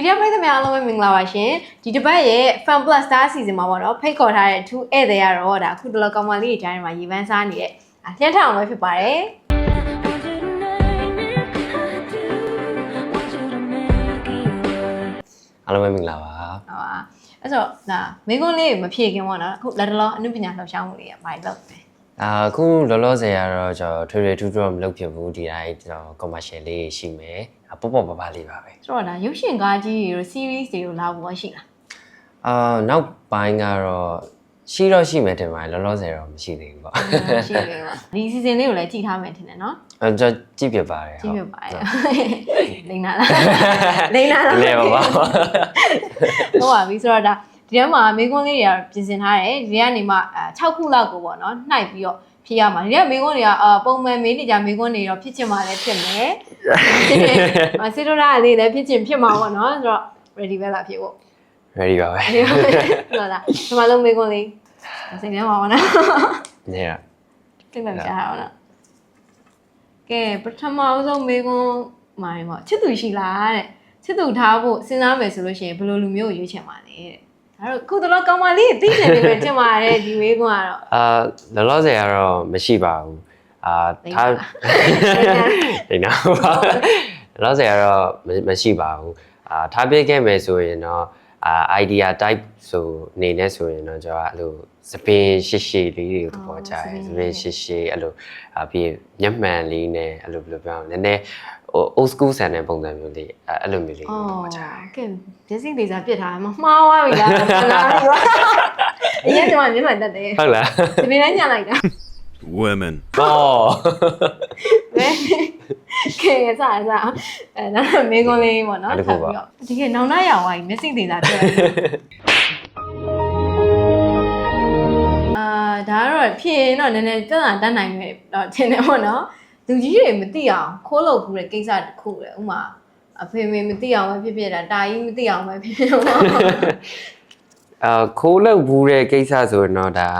PDF ပရိသတ်များအားလုံးပဲမင်္ဂလာပါရှင်ဒီတစ်ပတ်ရဲ့ Fun Plus Star Season မှာပေါ့နော်ဖိတ်ခေါ်ထားတဲ့သူဧည့်သည်ကတော့ဒါအခုတလောကောင်မလေးတွေကြားထဲမှာရေပန်းစားနေတဲ့အာလျှက်ထောင်ပဲဖြစ်ပါတယ်အားလုံးပဲမင်္ဂလာပါဟုတ်ပါအဲ့ဆိုဒါမိကုန်းလေးမဖြည့်ခင်ပေါ့နော်အခုလက်တလောအနုပညာလှောက်ရှားမှုတွေကဘာတွေလုပ်လဲ အာအခုလောလောဆယ်ကတော့ကျွန်တော်ထွေထွေထူးထူးတော့မလုပ်ဖြစ်ဘူးဒီတိုင်းကျွန်တော် commercial လေးရှိမယ်အပေါ့ပေါ့ပါပါလေးပါပဲဆိုတော့ဒါရုပ်ရှင်ကားကြီးတွေတို့ series တွေတို့လာဖို့ရှိလားအာနောက်ပိုင်းကတော့ရှိတော့ရှိမယ်တင်ပါတယ်လောလောဆယ်တော့မရှိသေးဘူးပေါ့ရှိပြီပါဒီ season လေးကိုလည်းကြည့်ထားမယ်ထင်တယ်နော်အဲကျွန်တော်ကြည့်ပြပါတယ်ကြည့်ပြပါရဲ့လိန်နာလားလိန်နာလားလဲပါပါဟုတ်ပါပြီဆိုတော့ဒါ ဒီထဲမှာမေကွန်းလေးတွေကပြင်ဆင်ထားတယ်ဒီကနေမှ6ခုလောက်ကိုပေါ့နော်နှိုက်ပြီးတော့ဖြည့်ရမှာဒီကမေကွန်းတွေကအာပုံမှန်မေးနေကြမေကွန်းတွေတော့ဖြစ်ချင်မှလည်းဖြစ်မယ်အစီရိုရာလေးလည်းဖြစ်ချင်ဖြစ်မှာပေါ့နော်ဆိုတော့ ready ပဲလားဖြစ်ဖို့ ready ပါပဲ ready ပါဟုတ်လားဒီမှာလုံးမေကွန်းလေးစိတ်ထဲမှာပေါ့နော်နေရသိမှကြားအောင်လားကဲပထမအဆုံးမေကွန်းမိုင်းပေါ့ချစ်သူရှိလားတဲ့ချစ်သူထားဖို့စဉ်းစားမယ်ဆိုလို့ရှိရင်ဘယ်လိုလူမျိုးကိုရွေးချယ်မှာလဲတဲ့ ဒါတော့ခုတော့ကောင်းမလေးသိချင်နေပဲထင်ပါတယ်ဒီမေကွန်းကတော့အာလောလောဆယ်ကတော့မရှိပါဘူးအာသိပါထားလားနေနာပါလောလောဆယ်ကတော့မမရှိပါဘူးအာထားပြခဲ့မယ်ဆိုရင်တော့ အာ idea type ဆိုနေနဲ့ဆိုရင်တော့ကျွန်တော်ကအဲ့လိုစပင်ရှိရှိလေးတွေကိုသဘောကျတယ်စပင်ရှိရှိအဲ့လိုအပြီးမျက်မှန်လေးနဲ့အဲ့လိုဘယ်လိုပြောအောင်နည်းနည်းဟို old school ဆန်တဲ့ပုံစံမျိုးလေးအဲ့အဲ့လိုမျိုးလေးကိုသဘောကျတယ်ကဲမျက်စိလေးစားပြစ်ထားတယ်မမှားသွားပြီလားမလားဘူးအရင်ကမှမျက်မှန်တက်တယ်ဟုတ်လားဒီနေ့ညလိုက်တာ women. အော်ဘယ် ကဲစားစားအဲဒါမေကွန်းလေးပေါ့နော်ဒီကနောင်နာရောင်ဝိုင်းမျက်စိလေးစားပြစ်အာဒါကတော့ဖြစ်ရင်တော့နည်းနည်းတက်တာတတ်နိုင်မယ်တော့ထင်တယ်ပေါ့နော်လူကြီးတွေမသိအောင်ခိုးလုပ်ဘူးတဲ့ကိစ္စတစ်ခုလေဥမာအဖေမေမသိအောင်ပဲဖြစ်ဖြစ်တာတာကြီးမသိအောင်ပဲဖြစ်ဖြစ်ပေါ့အာခိုးလောက်ဘူးတဲ့ကိစ္စဆိုရင်တော့ဒါ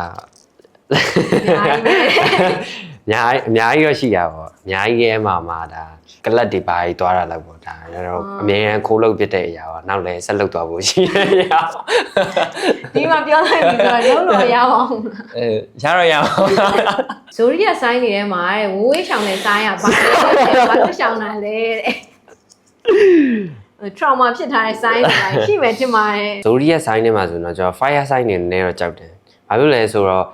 အများကြီးပဲအများကြီးအများကြီးတော့ရှိရပါဘောအများကြီးရဲ့မှာမှာဒါကလတ်တွေပါကြီးသွားတာလောက်ပေါ့ဒါတော့အမြဲတမ်းခိုးလို့ပြတဲ့အရာပါနောက်လည်းဆက်လုပ်သွားဖို့ရှိတဲ့အရာပါဒီမှာပြောလိုက်ပြီဆိုတော့လုံးလို့ရပါအောင်အဲရတော့ရပါဇိုရီယာဆိုင်းနေထဲမှာတဲ့ဝိုးဝေးရှောင်းတဲ့ဆိုင်းကဘာလို့ဘာလို့ရှောင်းတာလဲတဲ့ trauma ဖြစ်ထားတဲ့ဆိုင်းတွေရှိမယ်ထင်ပါတယ်ဇိုရီရဲ့ sign ထဲမှာဆိုတော့ကျွန်တော် fire sign နေနေတော့ကြောက်တယ်ဘာဖြစ်လဲဆိုတော့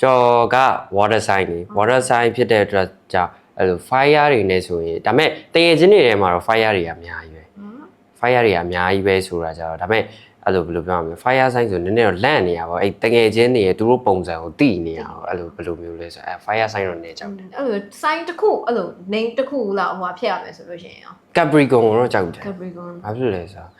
ကျွန်တော်က water sign နေ water sign ဖြစ်တဲ့အတွက်ကြောင့်အဲ့လို fire တွေနဲ့ဆိုရင်ဒါပေမဲ့တကယ်ချင်းတွေထဲမှာတော့ fire တွေကအများကြီးပဲ fire တွေကအများကြီးပဲဆိုတာကြတော့ဒါပေမဲ့အဲ့လိုဘယ်လိုပြောရမလဲ fire sign ဆိုနည်းနည်းတော့လန့်နေရပါဘူးအဲ့တကယ်ချင်းတွေသူတို့ပုံစံကိုသိနေရအောင်အဲ့လိုဘယ်လိုမျိုးလဲဆိုအဲ့ fire sign တော့နေကြောက်တယ်အဲ့လို sign တစ်ခုအဲ့လို name တစ်ခုလောက်ဟိုဖြစ်ရမယ်ဆိုလို့ရှိရင်ရော capricorn ကိုတော့ကြောက်တယ် Capricorn ဘာဖြစ်လဲဆိုတော့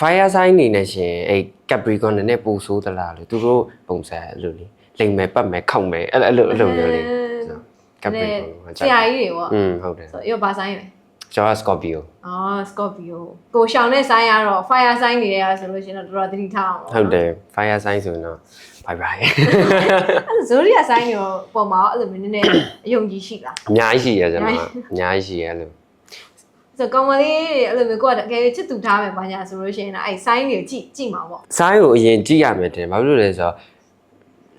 fire sign နေနေရှင်အဲ့ capricorn နည်းနည်းပူဆိုးသလားလို့သူတို့ပုံစံအဲ့လိုလေ လိမ်မယ်ပတ်မယ်ခောက်မယ်အဲ့အဲ့လိုအဲ့လိုမျိုးလေးဆို capricorn ကိုဆကြောက်ရာကြီးတွေပေါ့อืมဟုတ်တယ်ဆိုရောဘာ sign လဲကျွန်တော်က scorpio အော် Scorpio ကိုရှောင်းတဲ့ sign ကတော့ fire sign တွေရဆိုလို့ရှိရင်တော့တော်တော်သတိထားအောင်ပေါ့ဟုတ်တယ် fire sign ဆိုရင်တော့ bye bye အဲ့ဇိုရီယာ sign တွေပုံမှာအဲ့လိုမျိုးနည်းနည်းအယုံကြည်ရှိလားအများကြီးရှိရကျွန်အများတော်ကြီးအများကြီးရှိရလို့ဆိုကောင်မလေးတွေအဲ့လိုမျိုးကိုကတကယ်ချစ်သူထားမယ်ဘာညာဆိုလို့ရှိရင်တော့အဲ့ sign တွေကိုကြည့်ကြည့်မှာပေါ့ဆိုင်းကိုအရင်ကြည့်ရမယ်တင်ဘာဖြစ်လို့လဲဆိုတော့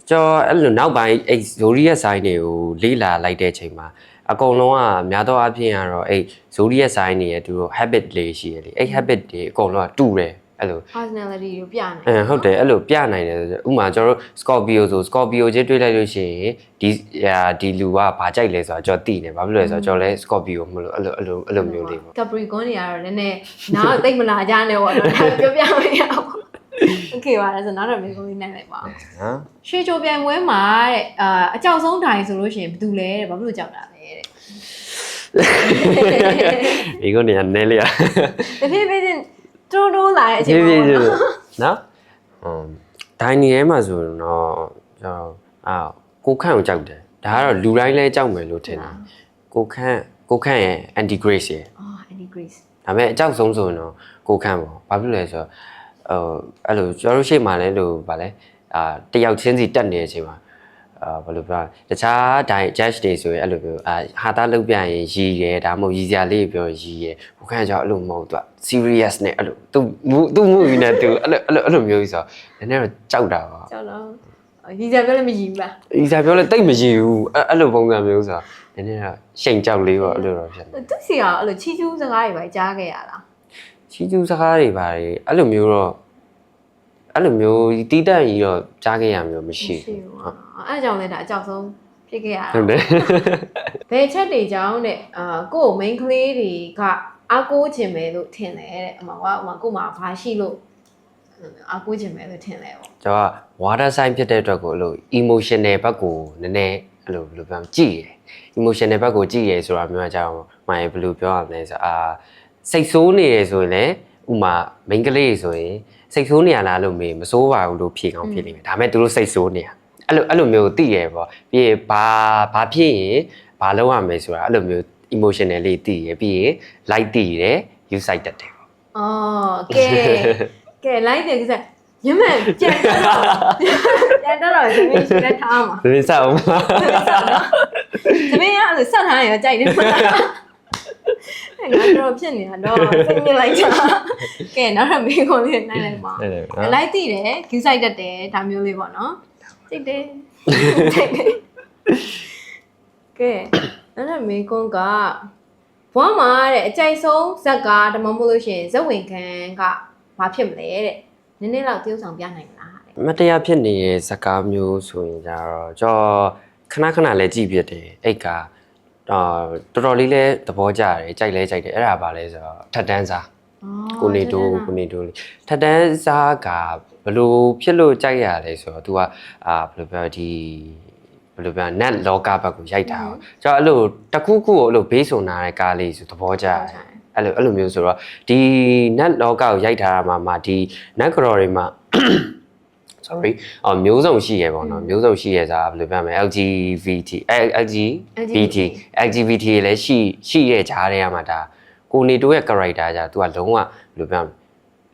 ကျွန်တော်အဲ့လိုနောက်ပိုင်းအဲ့ဇိုရီရဲ့ဆိုင်းတွေကိုလေ့လာလိုက်တဲ့အချိန်မှာအကုန်လုံးကများသောအားဖြင့်ကတော့အဲ့ဇိုရီရဲ့ဆိုင်းတွေရဲ့သူတို့ habit လေးရှိရလေအဲ့ habit တွေအကုန်လုံးကတူတယ်အဲ့လို personality ကိုပြနေအဲဟုတ်တယ်အဲ့လိုပြနိုင်တယ်ဆိုဥပမာကျွန်တော်တို့ Scorpio ဆို Scorpio ချင်းတွေးလိုက်လို့ရှိရင်ဒီဟာဒီလူကဘာကြိုက်လဲဆိုတော့ကျွန်တော်သိနေဘာဖြစ်လို့လဲဆိုတော့ကျွန်တော်လဲ Scorpio မလို့အဲ့လိုအဲ့လိုအဲ့လိုမျိုးလေးပေါ့ Capricorn တွေကတော့နည်းနည်းနားသိမ့်မလာကြနဲ့ပေါ့နော်ဒါပြောပြမရဘူး Okay ပါလဲဆိုတော့တော့မြေကုန်လေးနိုင်လိုက်ပါအောင်နော်ရွှေချိုပြိုင်ပွဲမှာတဲ့အာအကြောက်ဆုံးတိုင်းဆိုလို့ရှိရင်ဘယ်သူလဲတဲ့ဘာဖြစ်လို့ကြောက်တာလဲတဲ့ဒီကနေနဲလေးရတဖြည်းဖြည်းချင်းတိုးတိုးလာတဲ့အချိန်ဖြည်းမှာဖြည်းပေါ့ချင်းနော်နော်ဟွန်းဒိုင်နီထဲမှာဆိုရင်တော့ကျွန်တော်အာကိုခန့်ကိုကြောက်တယ်ဒါကတော့လူတိုင်းလဲကြောက်မယ်လို့ထင်တယ်ကိုခန့်ကိုခန့်ရဲ့ anti grace ရဲ့အော် Andy Grace ဒါပေမဲ့အကြောက်ဆုံးဆိုရင်တော့ကိုခန့်ပေါ့ဘာဖြစ်လဲဆိုတော့ ဟိုအဲ့လိုကျွန်တော်တို့ရှေ့မှာလဲလို့ဗာလဲအာတယောက်ချင်းစီတက်နေတဲ့အချိန်မှာအာဘယ်လိုပြောလဲတခြား diet judge တွေဆိုရင်အဲ့လိုမျိုးအာဟာတာလုတ်ပြရင်ရည်ရယ်ဒါမှမဟုတ်ရည်စရာလေးပြောရည်ရယ်ဟိုခန့်ကြောင့်အဲ့လိုမဟုတ်သူက serious နဲ့အဲ့လိုသူသူမှုယူနေသူအဲ့လိုအဲ့လိုအဲ့လိုမျိုးကြီးဆိုတော့နည်းနည်းတော့ကြောက်တာပါကြောက်တော့ရီစားပြောလည်းမရည်ဘူးလားရည်စရာပြောလဲတိတ်မရည်ဘူးအဲ့အဲ့လိုပုံစံမျိုးဆိုတော့နည်းနည်းတော့ရှိန်ကြောက်လေးပေါ့အဲ့လိုတော့ဖြစ်နေသူစီကအဲ့လိုချီချူးစကားတွေပဲကြားခဲ့ရလား ချီကျူးစကားတွေပါတယ်အဲ့လိုမျိုးတော့အဲ့လိုမျိုးတီးတန့်ကြီးတော့ကြားခဲ့ရမျိုးမရှိဘူးဘူးဟုတ်အဲ့ကြောင့်လည်းဒါအကြောက်ဆုံးဖြစ်ခဲ့ရတာဟုတ်တယ်ဘယ်ချက်တွေကြောင့်တဲ့အာကို့ main ကလေးတွေကအားကိုးခြင်းပဲလို့ထင်တယ်တဲ့အမကဟိုမှာကို့မှာဘာရှိလို့အားကိုးခြင်းပဲလို့ထင်တယ်ပေါ့ကျွန်တော်က water sign ဖြစ်တဲ့အတွက်ကိုအဲ့လို emotional ဘက်ကိုနည်းနည်းအဲ့လိုဘယ်လိုပြောမလဲကြည့်ရယ် emotional ဘက်ကိုကြည့်ရယ်ဆိုတာမျိုးကကြောင့်မိုင်ဘယ်လိုပြောရမလဲဆိုအာ စိတ်ဆိုးနေရယ်ဆိုရင်လည်းဥမာ main ကလေးဆိုရင်စိတ်ဆိုးနေရလားလို့မေးမဆိုးပါဘူးလို့ဖြေကောင်းဖြေလိမ့်မယ်ဒါပေမဲ့သူတို့စိတ်ဆိုးနေရအဲ့လိုအဲ့လိုမျိုးသိရယ်ပေါ့ပြီးရင်ဘာဘာဖြစ်ရင်ဘာလုပ်ရမလဲဆိုတာအဲ့လိုမျိုး emotional လေးသိရယ်ပြီးရင် like သိရယ် you side တက်တယ်ပေါ့အော်ကဲကဲလိုက်တယ်ကိစ္စညမပြန်တော့ပြန်တော့သမီးရှိလက်ထားမှာဒီစားအောင်ပါသမီးကအဲ့လိုဆက်ထားရင်ကြိုက်တယ်မလား ငါတော့ဖြစ်နေတာတော့စိတ်မြင့်လိုက်တာကဲနောက်တော့မိခွန်လေးနိုင်လိုက်ပါအဲ့ဒါအနော်လိုက်သိတယ်ဂူးဆိုင်တတ်တယ်ဒါမျိုးလေးပေါ့နော်စိတ်တယ်စိတ်တယ်ကဲအဲ့ဒါမေကွန်ကဘွားမှာတဲ့အကြိုက်ဆုံးဇက်ကဒါမှမဟုတ်လို့ရှိရင်ဇက်ဝင်ခံကဘာဖြစ်မလဲတဲ့နည်းနည်းတော့ tiêu ဆောင်ပြနိုင်မလားတဲ့မတရားဖြစ်နေတဲ့ဇာကားမျိုးဆိုရင်ကြတော့ကျွန်တော်ခဏခဏလည်းကြည့်ပြတယ်အဲ့က အာတော်တော်လေးလဲသဘောကျတယ်ကြိုက်လဲကြိုက်တယ်အဲ့ဒါပါလဲဆိုတော့ထက်တန်းစားကိုနေတိုးကိုနေတိုးလေးထက်တန်းစားကဘလို့ဖြစ်လို့ကြိုက်ရလဲဆိုတော့ तू ကအာဘယ်လိုပြောဒီဘယ်လိုပြော net လောကဘက်ကိုရိုက်တာပေါ့ကျွန်တော်အဲ့လိုတစ်ခုခုကိုအဲ့လိုဘေးဆွန်နာတဲ့ကားလေးဆိုသဘောကျတယ်အဲ့လိုအဲ့လိုမျိုးဆိုတော့ဒီ net လောကကိုရိုက်ထားတာမှာမှာဒီ net ကတော်တွေမှာ sorry အော်မျိုးစုံရှိရပေါ့နော်မျိုးစုံရှိရစားဘယ်လိုပြောမလဲ LGBT အဲ LGBT LGBT လည်းရှိရှိရကြားထဲမှာဒါကိုနေတိုးရဲ့ character じゃ तू ကလုံးဝဘယ်လိုပြောမလဲ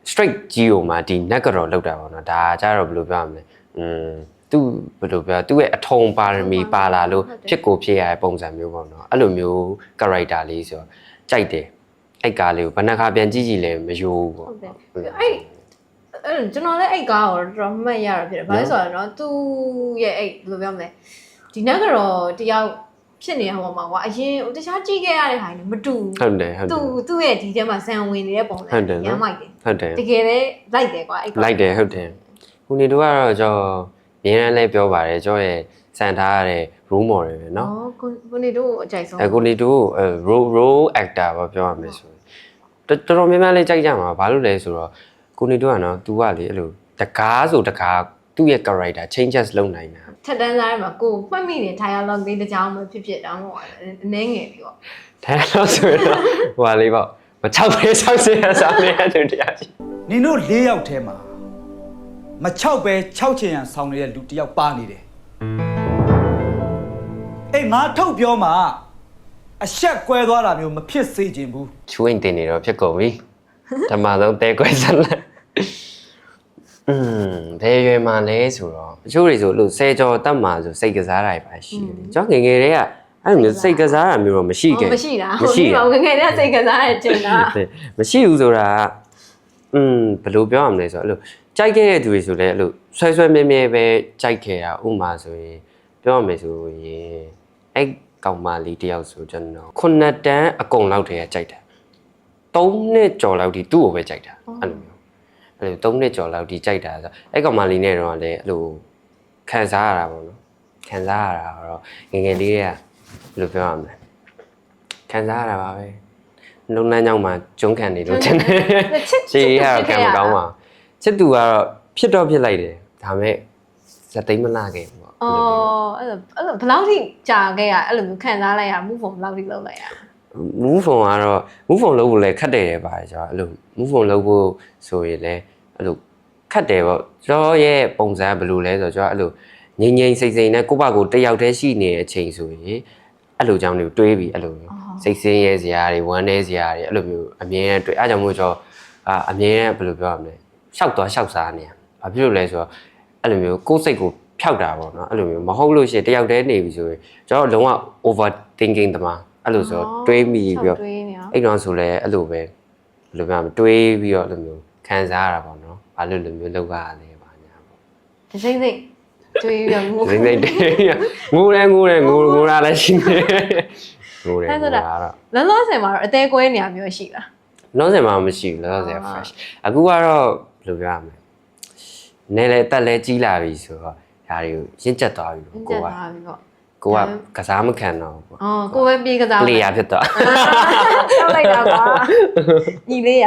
straight ကြီးကိုမှဒီ net ကတော့လောက်တာပေါ့နော်ဒါကြတော့ဘယ်လိုပြောမလဲอืมသူဘယ်လိုပြောသူ့ရဲ့အထုံပါရမီပါလာလို့ဖြစ်ကိုဖြစ်ရတဲ့ပုံစံမျိုးပေါ့နော်အဲ့လိုမျိုး character လေးဆိုတော့ကြိုက်တယ်အဲ့ကားလေးကိုဘယ်နှခါပြန်ကြည့်ကြည့်လဲမယိုးဘူးပေါ့ ဟုတ်တယ်အဲ့ အဲ့ကျွန်တော်လည်းအဲ့ကားကိုတော်တော်မှတ်ရတာဖြစ်တယ်ဘာလို့ဆိုတော့နော်သူ့ရဲ့အဲ့ဘယ်လိုပြောမလဲဒီနက်ကတော့တယောက်ဖြစ်နေတဲ့ဟိုမှာကွာအရင်တခြားကြည့်ခဲ့ရတဲ့ဟာတွေမတူ ဟုတ်တယ်ဟုတ်တ သူ ယ် သူ့ရဲ့ဒီထဲမှာဇန်ဝင်နေတဲ့ပုံစံ ဟုတ်တယ်နော် ရမ်းမိုက်တယ် ဟုတ်တယ် တကယ်လည်းလိုက်တယ်ကွာအဲ့ကောင် လိုက်တယ်ဟုတ်တယ်ခုနေတို့ကတော့ကျွန်တော်မြင်းရန်လည်းပြောပါတယ်ကျွန်တော်ရဲ့စံထားရတဲ့ role model ပဲเนาะ နော်ကိုကိုနေတို့အကြိုက်ဆုံး အဲခုနေတို့အဲ role role actor ပေါ့ပြောရမယ်ဆိုရင်တော်တော်တော်များများလေးကြိုက်ကြမှာဘာလို့လဲဆိုတော့ ကိုနေတို့ကနော် तू ကလေအဲ့လိုတကားဆိုတကားသူ့ရဲ့ character changes လုပ်နိုင်တာထက်တန်းသားထဲမှာကိုမှတ်မိတဲ့ dialogue လေးတစ်ကြောင်းပဲဖြစ်ဖြစ်တောင်းတော့အနည်းငယ်လေးပေါ့ဒါတော့ဆိုရင်တော့ဟိုပါလေးပေါ့မချောက်ပဲဆောက်စရာစားနေတဲ့သူတရားကြီးနင်တို့၄ယောက်ထဲမှာမချောက်ပဲ6ချင်ရန်ဆောင်နေတဲ့လူတစ်ယောက်ပါနေတယ်အေးငါထုတ်ပြောမှာအဆက်ကွဲသွားတာမျိုးမဖြစ်စေချင်ဘူးချူရင်တင်နေတော့ဖြစ်ကုန်ပြီဓမ္မဆုံးတဲကွဲစလက် อืมဘယ်ရွယ်မှာလဲဆိုတော့အချို့တွေဆိုလို့ဆယ်ကျော်တက်မှာဆိုစိတ်ကစားတာပဲရှိတယ်ကျွန်တော်ငယ်ငယ်တည်းကအဲ့လိုမျိုးစိတ်ကစားတာမျိုးတော့မရှိခဲ့ မရှိတာ မရှိ ဘူး တာ ငယ်ငယ်လေးစိတ်ကစားတဲ့တင်တာ ဟုတ်မရှိဘူးဆိုတာကอืมဘယ်လိုပြောရမလဲဆိုတော့အဲ့လိုကြိုက်ခဲ့တဲ့သူတွေဆိုလည်းအဲ့လိုဆွဲဆွဲမြဲမြဲပဲကြိုက်ခဲ့တာဥပမာဆိုရင်ပြောရမယ်ဆိုရင်အဲ့ကောင်မလေးတယောက်ဆိုကျွန်တော်ခုနှစ်တန်းအကုန်လောက်တည်းကကြိုက်တာ၃နှစ်ကျော်လောက်ဒီသူ့ကိုပဲကြိုက်တာအဲ့လိုမျိုး အဲ့လို၃နှစ်ကျော်လောက်ဒီကြိုက်တာဆိုအဲ့ကောင်မလေးနဲ့တော့လည်းအဲ့လိုခံစားရတာပေါ့နော်ခံစားရတာတော့ငယ်ငယ်လေးတွေကဘယ်လိုပြောရမလဲခံစားရတာပါပဲလုံနှမ်းကြောင့်မှကျွန်းခံနေလို့တင်တယ်ချစ်ရှေးရတော့ကံမကောင်းပါဘူးချစ်သူကတော့ဖြစ်တော့ဖြစ်လိုက်တယ်ဒါပေမဲ့ဇသိမ်းမလာခဲ့ဘူးပေါ့အော်အဲ့လိုအဲ့လိုဘယ်လောက်ထိကြာခဲ့ရအဲ့လိုမျိုးခံစားလိုက်ရ move on ဘယ်လောက်ထိလုပ်လိုက်ရ မူးဖုံကတော့မူးဖုံလုပ်ဖို့လည်းခက်တယ်တယ်ပါတယ်ကျွန်တော်အဲ့လိုမူးဖုံလုပ်ဖို့ဆိုရင်လည်းအဲ့လိုခက်တယ်ပေါ့ကျွန်တော်ရဲ့ပုံစံကဘယ်လိုလဲဆိုတော့ကျွန်တော်အဲ့လိုငိမ့်ငိမ့်စိတ်စိတ်နဲ့ကိုယ့်ဘာကိုယ်တယောက်တည်းရှိနေတဲ့အချိန်ဆိုရင်အဲ့လိုကြောင့်တွေတွေးပြီးအဲ့လိုမျိုးစိတ်ဆင်းရဲစရာတွေဝမ်းနည်းစရာတွေအဲ့လိုမျိုးအမြဲတမ်းတွေ့အားကြောင့်မို့ကျွန်တော်အာအမြဲတမ်းဘယ်လိုပြောရမလဲရှောက်သွားရှောက်စားနေရဘာဖြစ်လို့လဲဆိုတော့အဲ့လိုမျိုးကိုယ်စိတ်ကိုဖြောက်တာပေါ့နော်အဲ့လိုမျိုးမဟုတ်လို့ရှိရင်တယောက်တည်းနေပြီဆိုရင်ကျွန်တော်လုံးဝ over thinking တမ အဲ့လိုဆိုတွေးမိပြီးတော့တွေးနေရောအဲ့တော့ဆိုလဲအဲ့လိုပဲဘယ်လိုပြောမလဲတွေးပြီးတော့အဲ့လိုမျိုးခံစားရတာပေါ့နော်ဘာလို့လိုမျိုးလောက်ရလဲပါညာပေါ့ဒီစိမ့်စိမ့်တွေးပြီးတော့ငိုစိမ့်စိမ့်တေးငိုတယ်ငိုတယ်ငိုငိုရလည်းရှိနေငိုတယ်ငိုတာတော့လောလောဆယ်မှာတော့အသေးကွဲနေရမျိုးရှိလားလုံးစင်မှမရှိဘူးလုံးစင်အာ fresh အခုကတော့ဘယ်လိုပြောရမလဲနဲလေတက်လဲကြီးလာပြီဆိုတော့ဒါတွေကိုရင့်ကျက်သွားပြီအပေါ့င်းကျကို ကသွားပြီပေါ့ကိုကကစားမခံတော့ဘူးပေါ့အော်ကိုပဲပြေးကစားလေယာဖြစ်သွားတောက်လိုက်တာပါညီလေးရ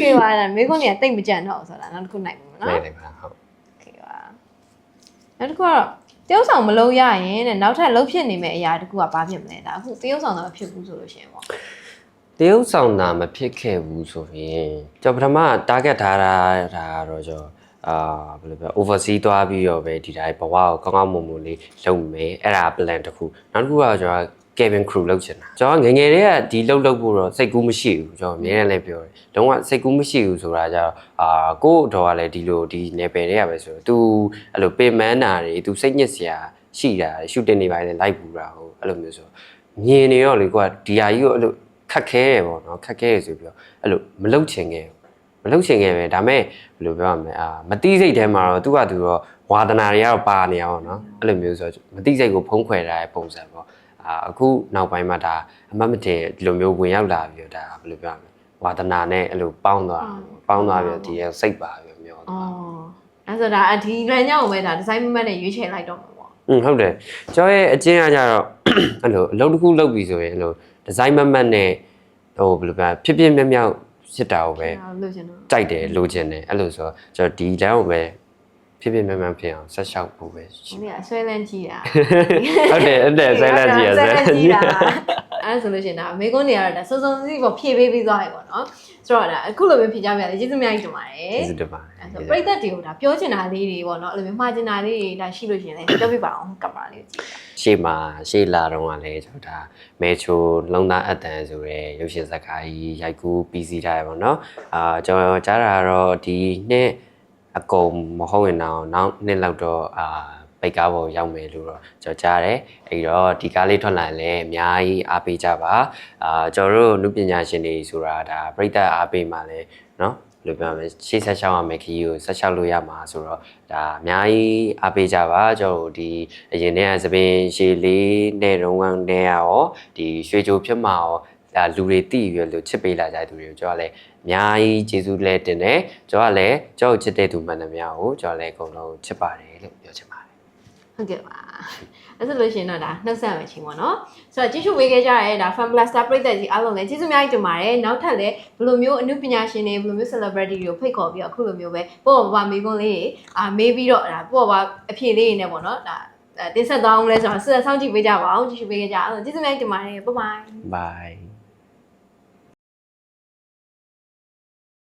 ခေပါလားမိခွန်းကြီးတိတ်မကြံတော့ဆိုတာနောက်တစ်ခုနိုင်မှာနေနော်တယ်ပါဟုတ်ခေပါနောက်တစ်ခုကတော့တယောက်ဆောင်မလုပ်ရရင်တဲ့နောက်ထပ်လှုပ်ဖြစ်နေမယ့်အရာတစ်ခုကဘာဖြစ်မလဲဒါအခုတယောက်ဆောင်တော့မဖြစ်ဘူးဆိုလို့ရှိရင်ပေါ့တရုပ်ဆောင်တာမဖြစ်ခဲ့ဘူးဆိုရင်ကျွန်တော်ပထမ target ထားတာဒါကတော့ကျွန်တော် အာဘယ်လိုပြော oversee သွားပြီးတော့ပဲဒီတိုင်းဘဝကိုကောင်းကောင်းမွန်မွန်လေးလုပ်မယ်အဲ့ဒါ plan တစ်ခုနောက်တစ်ခုကကျွန်တော် cabin crew လုပ်ချင်တာကျွန်တော်ငယ်ငယ်လေးကဒီလှုပ်လှုပ်ဖို့တော့စိတ်ကူးမရှိဘူးကျွန်တော်အများနဲ့လည်းပြောတယ်လုံးဝစိတ်ကူးမရှိဘူးဆိုတာကြတော့အာကို့တော်ကလည်းဒီလိုဒီနယ်ပယ်တွေကပဲဆိုတော့ तू အဲ့လိုပင်မန်းတာတွေ तू စိတ်ညစ်စရာရှိတာရှူတင်နေပိုင်းနဲ့လိုက်ပူတာဟုတ်အဲ့လိုမျိုးဆိုမြင်နေတော့လေကွာဒီဟာကြီးကိုအဲ့လိုခက်ခဲတယ်ပေါ့နော်ခက်ခဲရဆိုပြီးတော့အဲ့လိုမလုပ်ချင်ခဲ့ဘူး မလုပ်ချင်ခဲ့ပဲဒါမဲ့ဘယ်လိုပြောရမလဲအာမတိစိတ်ထဲမှာတော့သူကသူတော့ဝါသနာတွေကတော့ပါနေအောင်နော်အဲ့လိုမျိုးဆိုတော့မတိစိတ်ကိုဖုံးခွယ်ထားတဲ့ပုံစံပေါ့အာအခုနောက်ပိုင်းမှာဒါအမတ်မတင်ဒီလိုမျိုးဝင်ရောက်လာပြီးတော့ဒါဘယ်လိုပြောရမလဲဝါသနာနဲ့အဲ့လိုပေါင်းသွားတာပေါ့ပေါင်းသွားပြီးတော့ဒီရဲ့စိတ်ပါပြီးတော့မျောသွားအော်အဲ့ဆိုဒါအဒီရန်ညောင်းကိုပဲဒါဒီဇိုင်းမမတ်နဲ့ရွေးချယ်လိုက်တော့မှာပေါ့อืมဟုတ်တယ်ကျော်ရဲ့အကျဉ်းအကြတော့အဲ့လိုအလုပ်တစ်ခုလုပ်ပြီဆိုရင်အဲ့လိုဒီဇိုင်းမတ်မတ်နဲ့ဟိုဘယ်လိုပြောဖြစ်ဖြစ်မြောက်မြောက် ဖြစ်တာကိုပဲဒါလို့ရှင်တော့ကြိုက်တယ်လိုချင်တယ်အဲ့လိုဆိုတော့ကျွန်တော်ဒီလမ်းကိုပဲ ဖြစ်ဖြစ်မြောက်မြောက်ဖြစ်အောင်ဆက်လျှောက်ဖို့ပဲရှိဒီကအဆွဲလန်းကြီးတာဟုတ်တယ်အဲ့ဒါဆဲလက်ကြီးရဆဲလက်ကြီးတာအဲ့ဆိုလို့ရှင်ဒါအမေကွန်းနေရတော့ဒါစုံစုံစီပေါ့ဖြည့်ပေးပြီးသွားပြီပေါ့နော်ဆိုတော့ဒါအခုလိုမျိုးဖြည့်ကြပြရတယ်ကျေးဇူးအများကြီးတင်ပါတယ်ကျေးဇူးတင်ပါတအဲ့ယ်ဆိုပရိသတ်တွေကိုဒါပြောချင်တာလေးတွေပေါ့နော်အဲ့လိုမျိုးမှားချင်တာလေးတွေဒါရှိလို့ရှရင်လည်းပြောပြပါအောင်ကပ်ပါလေးကြည့်ရှေ့မှာရှေ့လာတော့ကလည်းကျွန်တော်ဒါမဲချိုလုံသားအတန်ဆိုရဲရုပ်ရှင်ဇာတ်ကားကြီးရိုက်ကူးပြီးစီးထားရပါတော့အာကျွန်တော်ကြားတာကတော့ဒီနှစ် အကုန်မဟုတ်ရင်တော့နောက်နှစ်လောက်တော့အာပိတ်ကားပေါ်ရောက်မယ်လို့တော့ကျွန်တော်ကြားတယ်အဲ့တော့ဒီကားလေးထွက်လာရင်လည်းအများကြီးအားပေးကြပါအာကျွန်တော်တို့နုပညာရှင်တွေဆိုတာဒါပြိတ္တအားပေးမှလည်းเนาะဘယ်လိုပြောမလဲရှေ့ဆက်ရှောက်ရမယ်ခီးကိုဆက်ရှောက်လို့ရမှာဆိုတော့ဒါအများကြီးအားပေးကြပါကျွန်တော်တို့ဒီအရင်တည်းကသပင်ရှည်လေးနဲ့ရုံးဝန်းနဲ့ရောဒီရွှေချိုဖြစ်မှာရောဒါလူတွေတိပြီးတော့လို့ချစ်ပေးလာကြတဲ့သူတွေကိုကျွန်တော်ကလည်း အများကြီးကျေးဇူးလဲတင်တယ်ကျွန်တော်ကလည်းကျွန်တော်ချစ်တဲ့သူမှန်သမျှကိုကျွန်တော်လည်းအကုန်လုံးချစ်ပါတယ်လို့ပြောချင်ပါတယ်ဟုတ်ကဲ့ပါအဲ့ဆိုလို့ရှရင်တော့ဒါနှုတ်ဆက်မယ်ချင်းပေါ့နော်ဆိုတော့ကြည့်ရှုပေးခဲ့ကြရဲဒါ Fan Blaster ပရိသတ်ကြီးအားလုံးလည်းကျေးဇူးအများကြီးတင်ပါတယ်နောက်ထပ်လည်းဘယ်လိုမျိုးအမှုပညာရှင်တွေဘယ်လိုမျိုး celebrity တွေကိုဖိတ်ခေါ်ပြီးတော့အခုလိုမျိုးပဲပေါ့ပါပါမေကွန်းလေးအာမေးပြီးတော့ဒါပေါ့ပါအဖြေလေးတွေနဲ့ပေါ့နော်ဒါတင်ဆက်သွားအောင်လဲဆိုတော့ဆက်ဆောင်းကြည့်ပေးကြပါအောင်ကြည့်ရှုပေးခဲ့ကြအောင်ကျေးဇူးအများကြီးတင်ပါတယ်ဘိုင်ဘိုင် bye